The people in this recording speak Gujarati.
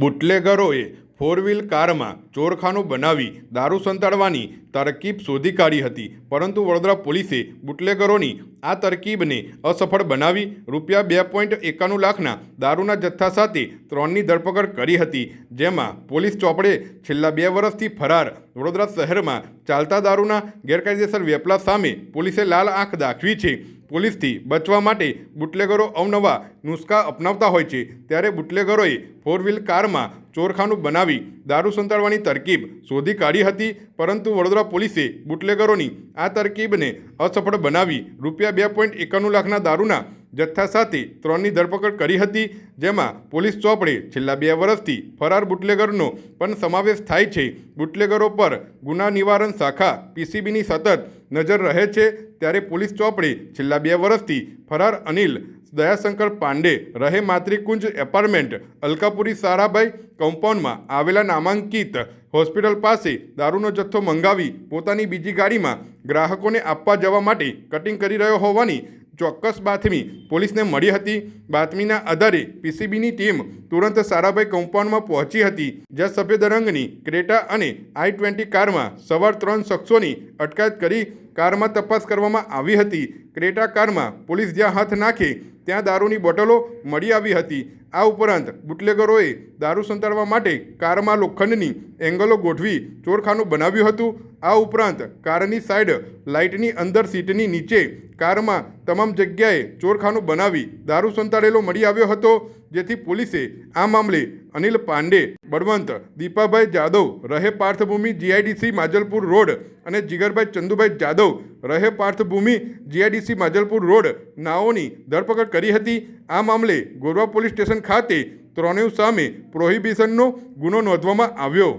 બુટલેગરોએ ફોર વ્હીલ કારમાં ચોરખાનું બનાવી દારૂ સંતાડવાની તરકીબ શોધી કાઢી હતી. પરંતુ વડોદરા પોલીસે બુટલેગરોની આ તરકીબને અસફળ બનાવી રૂપિયા બે પોઈન્ટ એકાણું લાખના દારૂના જથ્થા સાથે ત્રણની ધરપકડ કરી હતી. જેમાં પોલીસ ચોપડે છેલ્લા બે વર્ષથી ફરાર વડોદરા શહેરમાં ચાલતા દારૂના ગેરકાયદેસર વેપલા સામે પોલીસે લાલ આંખ દાખવી છે. પોલીસથી બચવા માટે બુટલેગરો અવનવા નુસ્ખા અપનાવતા હોય છે. ત્યારે બુટલેગરોએ ફોર વ્હીલ કારમાં ચોરખાનું બનાવી દારૂ સંતાડવાની તરકીબ શોધી કાઢી હતી. પરંતુ વડોદરા પોલીસે બુટલેગરોની આ તરકીબને અસફળ બનાવી રૂપિયા બે પોઈન્ટ એકાણું લાખના દારૂના જથ્થા સાથે ત્રણની ધરપકડ કરી હતી, જેમાં પોલીસ ચોપડે છેલ્લા બે વર્ષથી ફરાર બુટલેગરનો પણ સમાવેશ થાય છે. બુટલેગરો પર ગુના નિવારણ શાખા પીસીબીની સતત નજર રહે છે. ત્યારે પોલીસ ચોપડે છેલ્લા બે વર્ષથી ફરાર અનિલ દયાશંકર પાંડે રહે માતૃકુંજ એપાર્ટમેન્ટ અલકાપુરી સારાભાઈ કમ્પાઉન્ડમાં આવેલા નામાંકિત હોસ્પિટલ પાસે દારૂનો જથ્થો મંગાવી પોતાની બીજી ગાડીમાં ગ્રાહકોને આપવા જવા માટે કટિંગ કરી રહ્યો હોવાની ચોક્કસ બાતમી પોલીસને મળી હતી. બાતમીના આધારે પીસીબીની ટીમ તુરંત સારાભાઈ કમ્પાઉન્ડમાં પહોંચી હતી. જ્યાં સફેદ રંગની ક્રેટા અને આઈ ટ્વેન્ટી કારમાં સવાર ત્રણ શખ્સોની અટકાયત કરી કારમાં તપાસ કરવામાં આવી હતી. ક્રેટા કારમાં પોલીસ જ્યાં હાથ નાખે, ત્યાં દારૂની બોટલો મળી આવી હતી. આ ઉપરાંત બુટલેગરોએ દારૂ સંતાડવા માટે કારમાં લોખંડની એંગલો ગોઠવી ચોરખાનું બનાવ્યું હતું. આ ઉપરાંત કારની સાઈડ લાઇટની અંદર સીટની નીચે કારમાં તમામ જગ્યાએ ચોરખાનું બનાવી દારૂ સંતાડેલો મળી આવ્યો હતો, જેથી પોલીસે આ મામલે અનિલ પાંડે, બળવંત, દીપાભાઈ જાદવ, રહે પાર્થભૂમિ જીઆઈડીસી માજલપુર રોડ અને જીગરભાઈ ચંદુભાઈ જાદવ, રહે પાર્થભૂમિ જીઆઈડીસી માજલપુર રોડ. નાઓની ધરપકડ કરી હતી. આ મામલે ગોરવા પોલીસ સ્ટેશન ખાતે ત્રણેય સામે પ્રોહિબિશનનો ગુનો નોંધવામાં આવ્યો.